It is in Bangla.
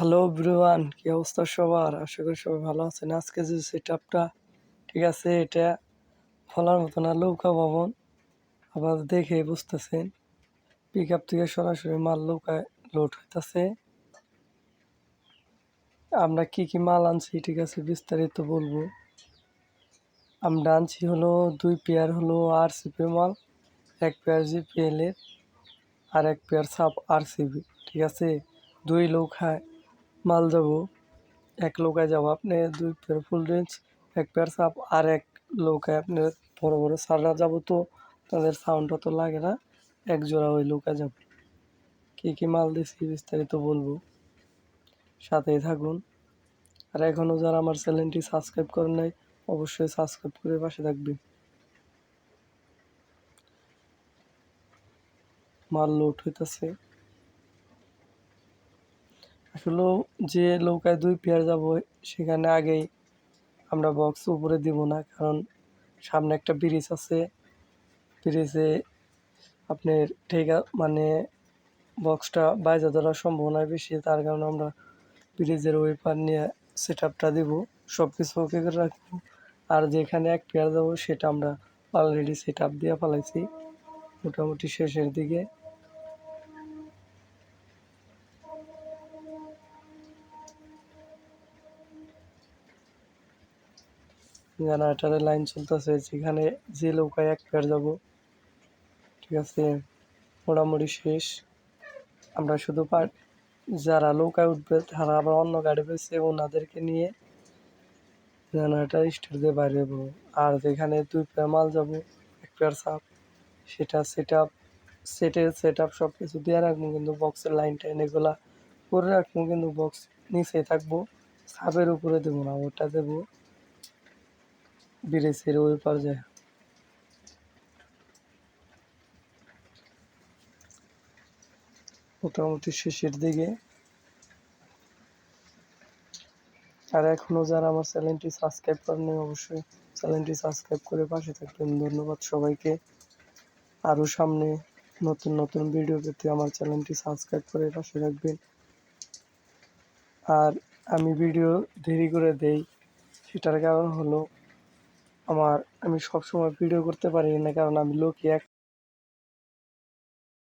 হ্যালো ব্রুয়ান কি অবস্থা সবার? আশা করি সবাই ভালো আছেন। আজকে যে সেট আপটা ঠিক আছে, এটা ফলার মতো না, লৌকা ভবন। আবার দেখে বুঝতেছেন পিক আপ থেকে সরাসরি মাল লৌকায় লোড হইতেছে। আমরা কি কি মাল আনছি, ঠিক আছে, বিস্তারিত বলব। আমরা আনছি হলো দুই পেয়ার হলো আর সিপি মাল, এক পেয়ার জিপিএল এর আর এক পেয়ার সাপ আর সিবি ঠিক আছে? দুই লৌকায় মাল যাব এক লৌকায় যাব আপনি, দুই পেয়ার ফুল রেঞ্জ এক পেয়ার সাপ আর এক লৌকায় আপনার বড় বড় সাররা যাব তো, তাদের সাউন্ডটা তো লাগে না, এক জোড়া ওই লৌকায় যাব। কী কী মাল দিছি বিস্তারিত বলব। সাথেই থাকুন। আর এখনও যারা আমার চ্যানেলটি সাবস্ক্রাইব করেন নাই, অবশ্যই সাবস্ক্রাইব করে পাশে থাকবেন। মাল লোড হইতেছে। আসলে যে নৌকায় দুই পেয়ার যাব, সেখানে আগেই আমরা বক্স উপরে দিব না। কারণ সামনে একটা ব্রিজ আছে। ব্রিজে আপনার ঠিক মানে বক্সটা বাইজা ধরার সম্ভাবনা বেশি। তার কারণে আমরা ব্রিজের ওই পার নিয়ে সেট আপটা দেবো। সব কিছু ওকে করে রাখব। আর যেখানে এক পেয়ার দেবো সেটা আমরা অলরেডি সেট আপ দিয়ে ফেলাইছি। মোটামুটি শেষের দিকে। জেনারেটারের লাইন চলতেছে, যেখানে যে নৌকায় এক পেয়ার যাব। ঠিক আছে? মোটামুটি শেষ। আমরা শুধু পার, যারা নৌকায় উঠবে, তারা আবার অন্য গাড়ি পেয়েছে ওনাদেরকে নিয়ে জেনারেটার স্টার দিয়ে বাইরে যাব। আর যেখানে দুই পেয়ার মাল যাব, এক পেয়ার সাপ, সেটা সেট আপ সেটের সেট আপ সব কিছু দিয়ে রাখব, কিন্তু বক্সের লাইন টাইন এগুলা করে রাখব, কিন্তু বক্স নিচে থাকব। সাপের উপরে দেবো না, ওটা দেবো। ব্রিজের ওই পর্যায়ে। মোটামুটি শেষের দিকে। আর এখনও যারা আমার চ্যানেলটি সাবস্ক্রাইব করেনি অবশ্যই চ্যানেলটি সাবস্ক্রাইব করে পাশে থাকবেন। ধন্যবাদ সবাইকে। আরও সামনে নতুন নতুন ভিডিও পেতে আমার চ্যানেলটি সাবস্ক্রাইব করে পাশে রাখবেন আর আমি ভিডিও দেরি করে দেই, সেটার কারণ হলো আমার আমি সবসময় ভিডিও করতে পারি না কারণ আমি লোকই এক